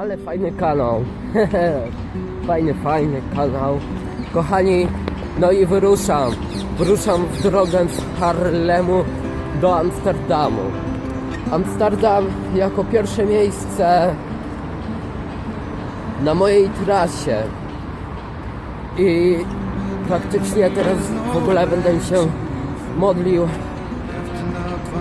Ale fajny kanał. fajny, fajny kanał. Kochani, no i wyruszam. Wyruszam w drogę z Harlemu do Amsterdamu. Amsterdam jako pierwsze miejsce na mojej trasie. I praktycznie teraz w ogóle będę się modlił,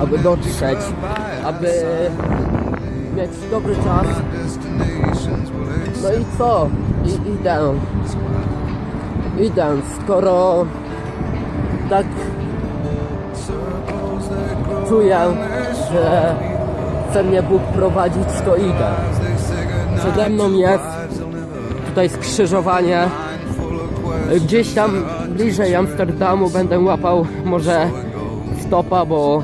aby dotrzeć, aby mieć dobry czas. No i co? I idę. Idę, skoro tak czuję, że chce mnie Bóg prowadzić, to idę. Przede mną jest tutaj skrzyżowanie. Gdzieś tam bliżej Amsterdamu będę łapał może stopa, bo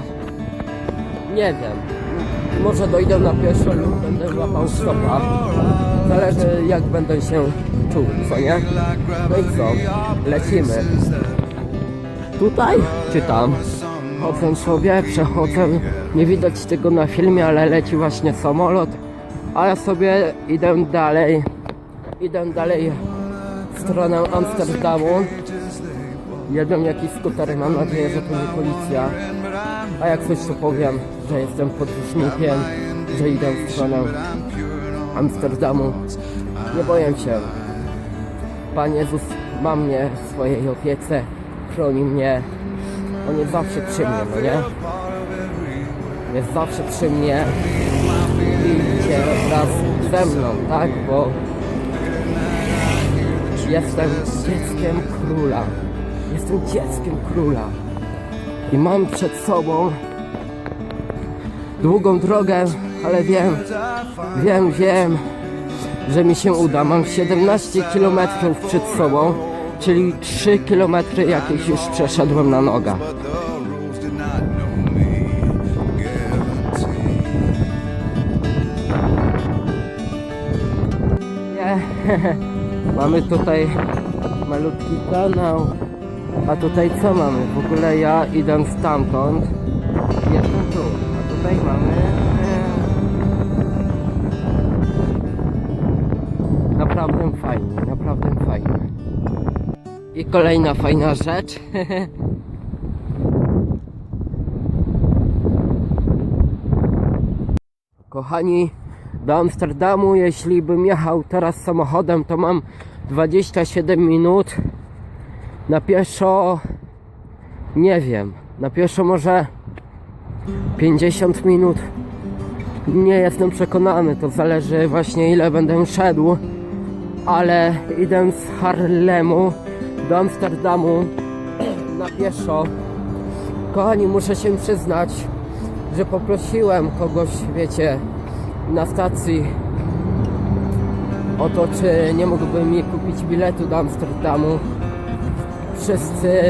nie wiem. Może dojdę na pieszo lub będę łapał stopa. Zależy jak będę się czuł, co nie? No i co? Lecimy. Tutaj czy tam? Chodzę sobie, przechodzę. Nie widać tego na filmie, ale leci właśnie samolot. A ja sobie idę dalej. Idę dalej w stronę Amsterdamu. Jedę jakiś skuter, mam nadzieję, że to nie policja. A jak coś to powiem, że jestem podróżnikiem, że idę w stronę Amsterdamu. Nie boję się. Pan Jezus ma mnie w swojej opiece, chroni mnie. On jest zawsze przy mnie, no nie? Jest zawsze przy mnie i idzie wraz ze mną, tak? Bo jestem dzieckiem króla. Jestem dzieckiem króla. I mam przed sobą długą drogę, ale wiem, wiem, wiem, że mi się uda. Mam 17 km przed sobą, czyli 3 km jakieś już przeszedłem na nogach. Mamy tutaj malutki kanał. A tutaj co mamy? W ogóle ja idę stamtąd. Jestem tu. A tutaj mamy. e, Naprawdę fajnie, naprawdę fajnie. I kolejna fajna rzecz. Kochani, do Amsterdamu, jeśli bym jechał teraz samochodem, to mam 27 minut. Na pieszo nie wiem. Na pieszo może 50 minut. Nie jestem przekonany, to zależy właśnie ile będę szedł. Ale idę z Harlemu do Amsterdamu na pieszo. Kochani, muszę się przyznać, że poprosiłem kogoś, wiecie, na stacji o to, czy nie mógłby mi kupić biletu do Amsterdamu. Wszyscy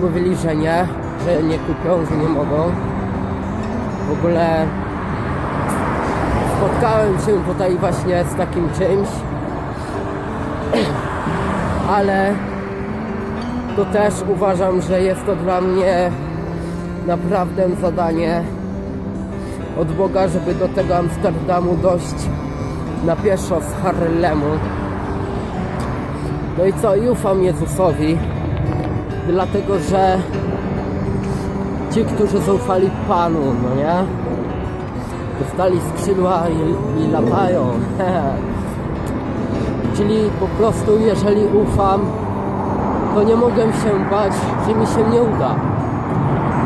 mówili, że nie, że nie kupią, że nie mogą. W ogóle spotkałem się tutaj właśnie z takim czymś, ale to też uważam, że jest to dla mnie naprawdę zadanie od Boga, żeby do tego Amsterdamu dojść na pieszo z Harlemu. No i co, i ufam Jezusowi, dlatego że ci, którzy zaufali Panu, no nie? Dostali skrzydła i, i latają. Czyli po prostu, jeżeli ufam, to nie mogę się bać, że mi się nie uda.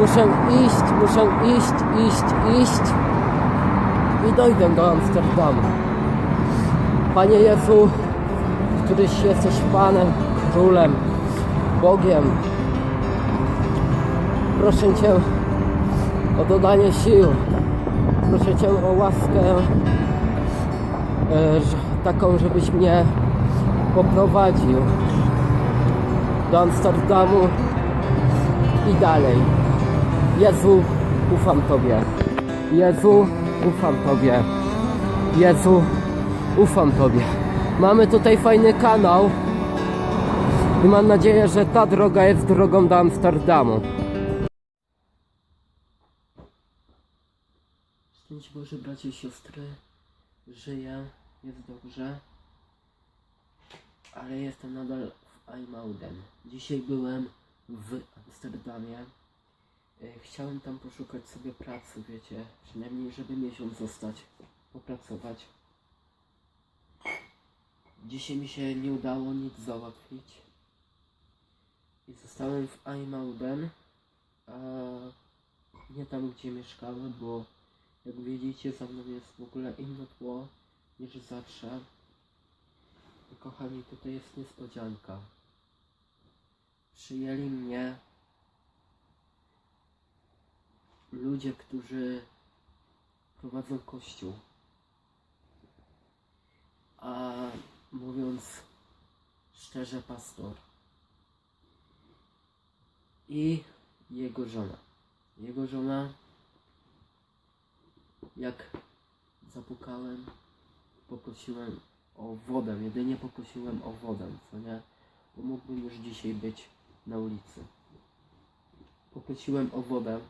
Muszę iść, muszę iść, iść, iść i dojdę do Amsterdamu. Panie Jezu, któryś jesteś Panem, Królem, Bogiem, proszę Cię o dodanie sił. Proszę Cię o łaskę e, taką, żebyś mnie poprowadził do Amsterdamu i dalej. Jezu, ufam Tobie. Jezu, ufam Tobie. Jezu, ufam Tobie. Mamy tutaj fajny kanał i mam nadzieję, że ta droga jest drogą do Amsterdamu. Szczęść Boże, bracie i siostry. żyję, jest dobrze, ale jestem nadal w Ajmauden. Dzisiaj byłem w Amsterdamie. E, Chciałem tam poszukać sobie pracy, wiecie, przynajmniej żeby miesiąc zostać, popracować. Dzisiaj mi się nie udało nic załatwić. I zostałem w Ajmauden, a nie tam gdzie mieszkałem, bo jak widzicie za mną jest w ogóle inne tło niż zawsze. I kochani, tutaj jest niespodzianka. Przyjęli mnie ludzie, którzy prowadzą kościół. A mówiąc szczerze, pastor i jego żona. Jego żona, jak zapukałem, poprosiłem o wodę, jedynie poprosiłem o wodę, co nie? Bo mógłbym już dzisiaj być na ulicy. Poprosiłem o wodę.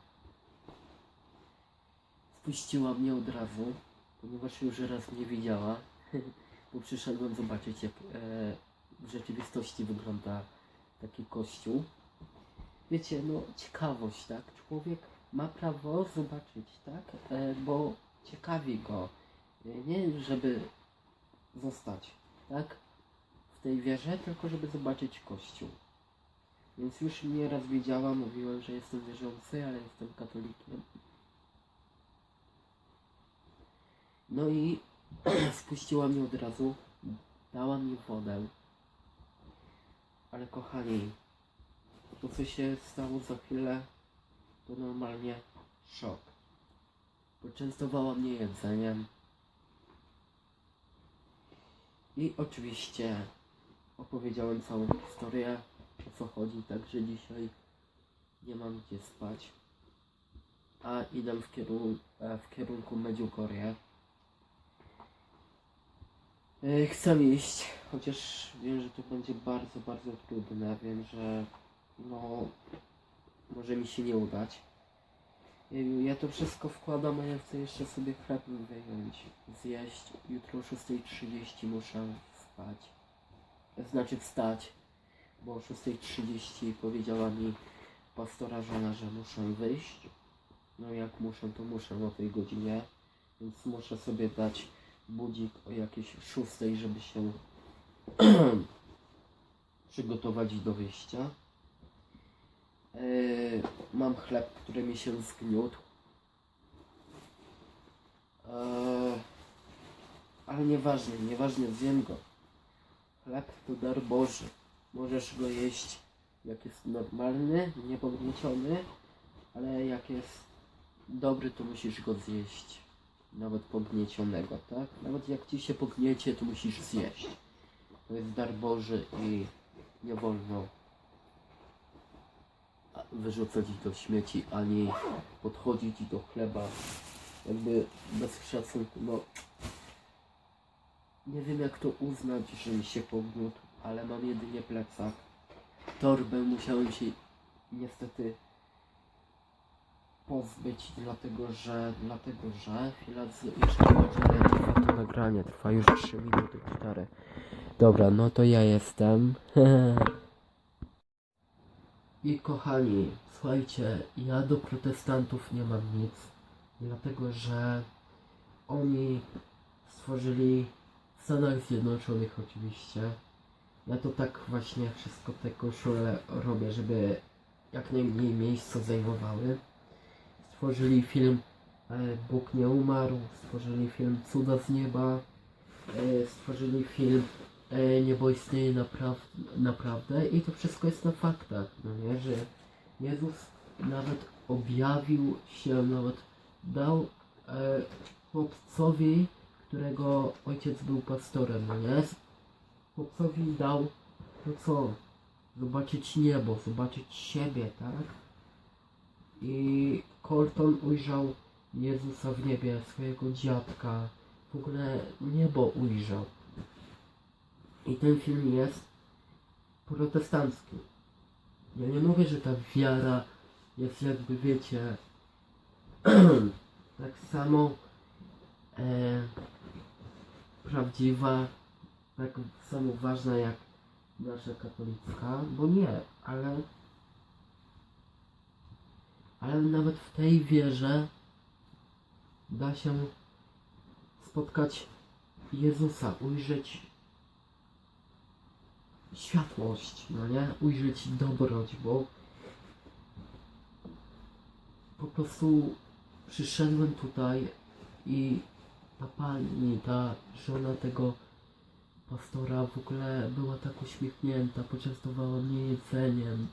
Wpuściła mnie od razu, ponieważ już raz mnie widziała, bo przyszedłem zobaczyć, jak e, w rzeczywistości wygląda taki kościół. Wiecie, no ciekawość, tak? Człowiek ma prawo zobaczyć, tak? E, bo ciekawi go. E, nie żeby zostać, tak? W tej wierze, tylko żeby zobaczyć Kościół. Więc już mnie raz widziała, mówiłem, że jestem wierzący, ale jestem katolikiem. No i spuściła mnie od razu, dała mi wodę. Ale kochani, to co się stało za chwilę, to normalnie szok. Poczęstowała mnie jedzeniem. I oczywiście opowiedziałem całą historię, o co chodzi, także dzisiaj nie mam gdzie spać. A idę w, kierun- e, w kierunku Medjugorje. E, Chcę iść, chociaż wiem, że to będzie bardzo, bardzo trudne. Wiem, że no może mi się nie udać. Jeju, Ja to wszystko wkładam, a ja chcę jeszcze sobie chleb wyjąć, zjeść. Jutro o 6.30 muszę spać. Znaczy wstać, bo o 6.30 powiedziała mi pastora żona, że muszę wyjść. No jak muszę, to muszę o tej godzinie, więc muszę sobie dać budzik o jakieś 6, żeby się przygotować do wyjścia. Yy, mam chleb, który mi się zgniótł. Eee, ale nieważne, nieważne, zjem go. Chleb to dar Boży. Możesz go jeść jak jest normalny, niepognieciony, ale jak jest dobry, to musisz go zjeść. Nawet pogniecionego, tak? Nawet jak ci się pogniecie, to musisz zjeść. To jest dar Boży i nie wolno wyrzucać do śmieci, ani podchodzić do chleba jakby bez szacunku. No, nie wiem jak to uznać, że mi się pogniótł, ale mam jedynie plecak. Torbę musiałem się niestety pozbyć, dlatego że, dlatego że, chwila, jeszcze ile trwa to nagranie, trwa już 3 minuty 4. Dobra, no to ja jestem. I kochani, słuchajcie, ja do protestantów nie mam nic, dlatego że oni stworzyli w Stanach Zjednoczonych oczywiście. Ja to tak właśnie wszystko te koszule robię, żeby jak najmniej miejsca zajmowały. Stworzyli film e, Bóg nie umarł, stworzyli film Cuda z nieba, e, stworzyli film e, Niebo istnieje napraw naprawdę i to wszystko jest na faktach, no nie, że Jezus nawet objawił się, nawet dał chłopcowi, którego ojciec był pastorem, no nie, chłopcowi dał to co? Zobaczyć niebo, zobaczyć siebie, tak? I Colton ujrzał Jezusa w niebie, swojego dziadka, w ogóle niebo ujrzał. I ten film jest protestancki. Ja nie mówię, że ta wiara jest jakby, wiecie, tak samo e, prawdziwa, tak samo ważna jak nasza katolicka, bo nie, ale ale nawet w tej wierze da się spotkać Jezusa, ujrzeć światłość, no nie? Ujrzeć dobroć, bo po prostu przyszedłem tutaj i ta pani, ta żona tego pastora w ogóle była tak uśmiechnięta, poczęstowała mnie jedzeniem,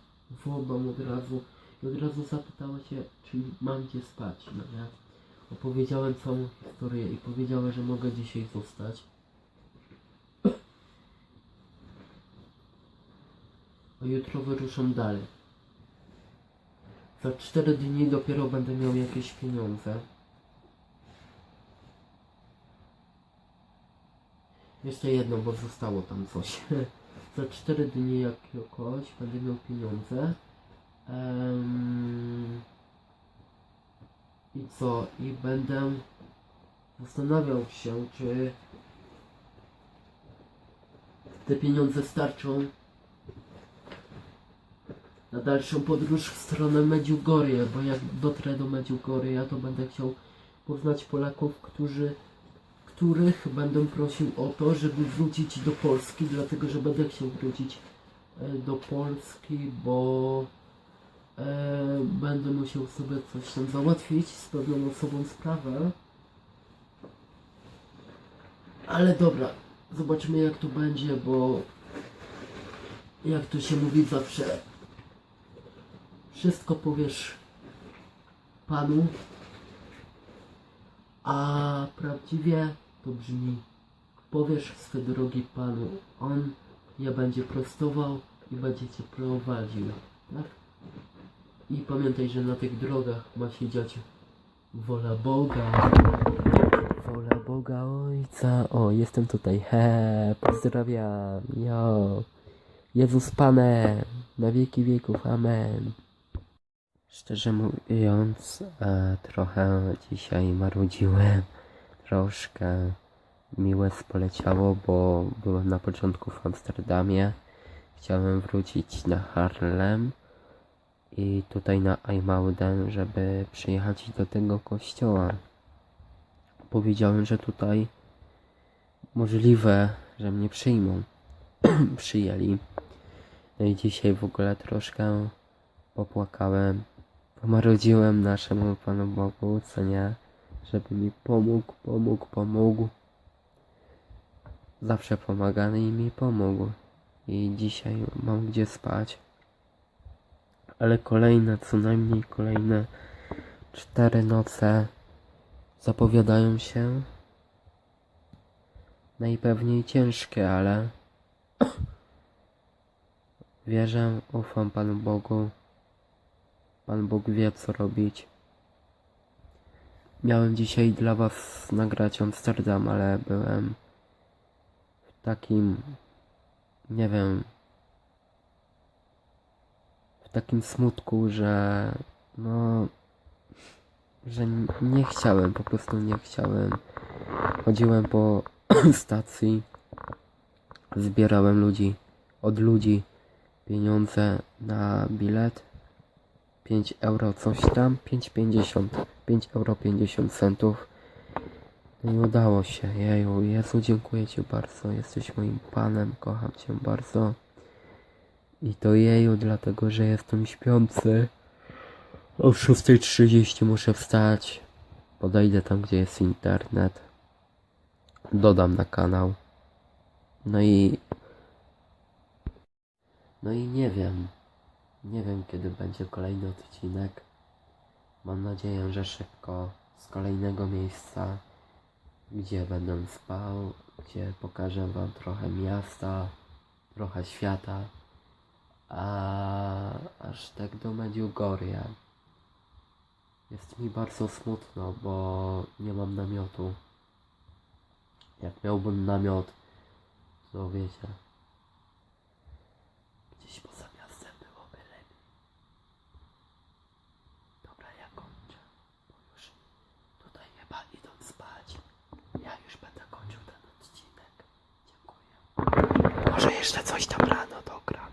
wodą od razu i od razu zapytała się, czy mam gdzie spać, no nie? Opowiedziałem całą historię i powiedziała, że mogę dzisiaj zostać. A jutro wyruszam dalej. Za 4 dni dopiero będę miał jakieś pieniądze. Jeszcze jedno, bo zostało tam coś. Za 4 dni jakiegoś będę miał pieniądze. I co? I będę zastanawiał się, czy te pieniądze starczą na dalszą podróż w stronę Medjugorje, bo jak dotrę do Medjugorje, to będę chciał poznać Polaków, którzy, których będę prosił o to, żeby wrócić do Polski, dlatego że będę chciał wrócić e, do Polski, bo e, będę musiał sobie coś tam załatwić z pewną osobą sprawę. Ale dobra, zobaczymy jak to będzie, bo jak to się mówi zawsze, wszystko powiesz Panu, a prawdziwie to brzmi powiesz swe drogi Panu, On je będzie prostował i będzie Cię prowadził, tak? I pamiętaj, że na tych drogach ma się dziać wola Boga. Wola Boga Ojca. O, jestem tutaj. He, pozdrawiam. Jo. Jezus Panem. Na wieki wieków. Amen. Szczerze mówiąc, trochę dzisiaj marudziłem. Troszkę miłe poleciało, bo byłem na początku w Amsterdamie. Chciałem wrócić na Harlem i tutaj na Ajmauden, żeby przyjechać do tego kościoła. Powiedziałem, że tutaj możliwe, że mnie przyjmą. Przyjęli. No i dzisiaj w ogóle troszkę popłakałem. Pomarudziłem naszemu Panu Bogu, co nie? Żeby mi pomógł, pomógł, pomógł. Zawsze pomagany i mi pomógł. I dzisiaj mam gdzie spać ale kolejne, co najmniej kolejne cztery noce zapowiadają się najpewniej ciężkie, ale wierzę, ufam Panu Bogu. Pan Bóg wie, co robić. Miałem dzisiaj dla Was nagrać Amsterdam, ale byłem w takim, nie wiem, takim smutku, że no, że nie chciałem, po prostu nie chciałem. Chodziłem po stacji, zbierałem ludzi, od ludzi pieniądze na bilet. 5 euro coś tam, 5,50, 5 euro 50 centów. No i udało się, jeju, Jezu, dziękuję Ci bardzo, jesteś moim Panem, kocham Cię bardzo. I to jeju, dlatego że jestem śpiący. O 6.30 muszę wstać. Podejdę tam, gdzie jest internet. Dodam na kanał. No i... No i nie wiem. Nie wiem, kiedy będzie kolejny odcinek. Mam nadzieję, że szybko z kolejnego miejsca, gdzie będę spał, gdzie pokażę Wam trochę miasta, trochę świata a aż tak do Medjugorje. Jest mi bardzo smutno, bo nie mam namiotu. Jak miałbym namiot, to wiecie, gdzieś poza miastem byłoby lepiej. Dobra, ja kończę, bo już tutaj chyba idą spać. Ja już będę kończył ten odcinek. Może jeszcze coś tam rano dogra.